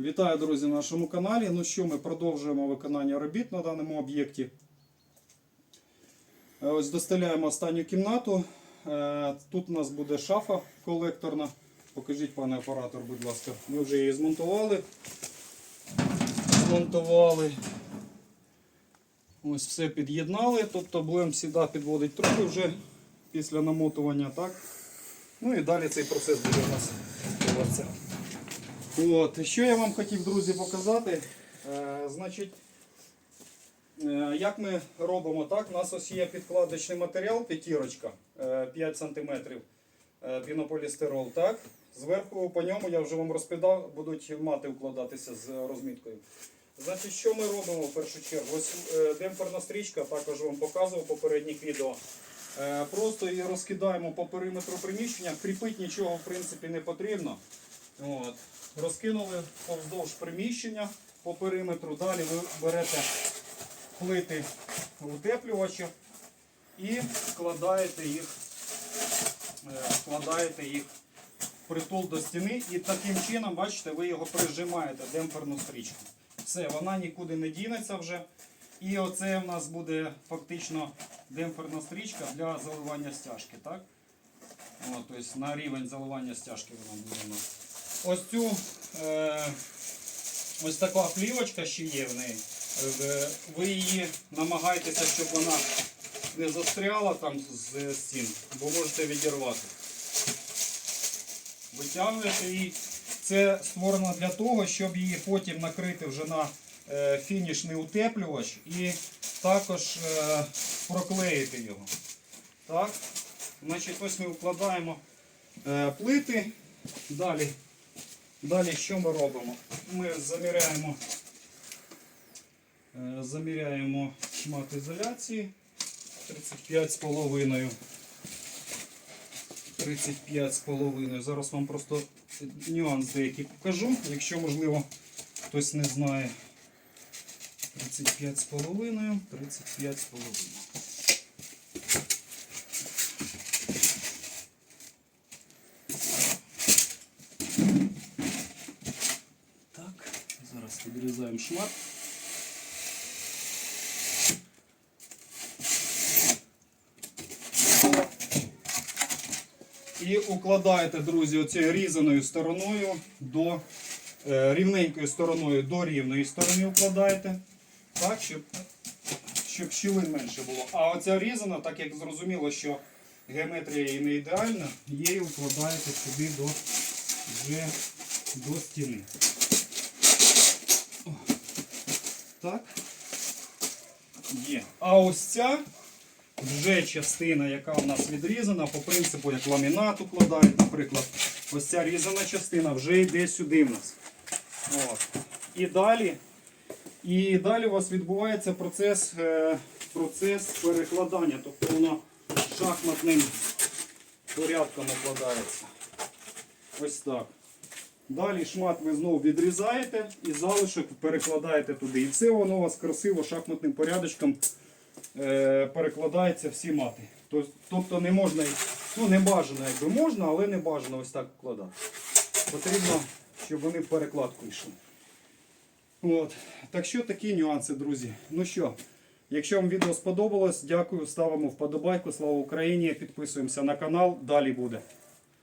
Вітаю, друзі, на нашому каналі. Ну що, ми продовжуємо виконання робіт на даному об'єкті. Е, Ось достеляємо останню кімнату. Е, Тут у нас буде шафа колекторна. Покажіть, пане оператор, будь ласка. Ми вже її змонтували. Змонтували. Ось все під'єднали. Тобто будемо сюди підводити труби вже після намотування. так? Ну і далі цей процес буде у нас відбуватися. От, що я вам хотів, друзі, показати. Е, значить, е, як ми робимо так? У нас ось є підкладочний матеріал, п'ятірочка, е, 5 см е, пінополістирол. Так? Зверху по ньому я вже вам розповідав, будуть мати вкладатися з розміткою. Значить, що ми робимо в першу чергу? Ось е, демпферна стрічка, також вам показував в попередніх відео. Е, Просто її розкидаємо по периметру приміщення, кріпити нічого в принципі не потрібно. От. Розкинули повздовж приміщення по периметру. Далі ви берете плити утеплювача і складаєте їх, е, складаєте їх притул до стіни і таким чином, бачите, ви його прижимаєте, демпферну стрічку. Все, вона нікуди не дінеться вже. І оце в нас буде фактично демпферна стрічка для заливання стяжки. Так? От, тобто на рівень заливання стяжки вона буде у нас. Ось цю е, ось така плівочка ще є в неї. Е, Ви її намагайтеся, щоб вона не застряла там з стін, бо можете відірвати. Витягуєте її. Це створено для того, щоб її потім накрити вже на е, фінішний утеплювач і також проклеїти його. Так. Значить, ось ми вкладаємо плити. Далі, далі що ми робимо? Ми заміряємо, е, заміряємо шмат ізоляції 35,5. 35,5. Зараз вам просто нюанс деякий покажу, якщо можливо хтось не знає. 35,5, 35,5. Так, відрізаємо шмат. І укладаєте, друзі, оцією різаною стороною до е, рівненькою стороною до рівної сторони укладаєте. Так, щоб, щоб щілин менше було. А оця різана, так як зрозуміло, що геометрія її не ідеальна, її укладаєте сюди до, вже до стіни. О, Так. Є. А ось ця вже частина, яка у нас відрізана, по принципу, як ламінат укладають, наприклад, ось ця різана частина вже йде сюди в нас. От. І далі, і далі у вас відбувається процес, е, процес перекладання, тобто воно шахматним порядком укладається. Ось так. Далі шмат ви знову відрізаєте і залишок перекладаєте туди. І все воно у вас красиво шахматним порядочком е, перекладається всі мати. Тобто не можна, ну не бажано, якби можна, але не бажано ось так вкладати. Потрібно, щоб вони в перекладку йшли. От. Так що такі нюанси, друзі. Ну що, якщо вам відео сподобалось, дякую, ставимо вподобайку. Слава Україні! Підписуємося на канал, далі буде.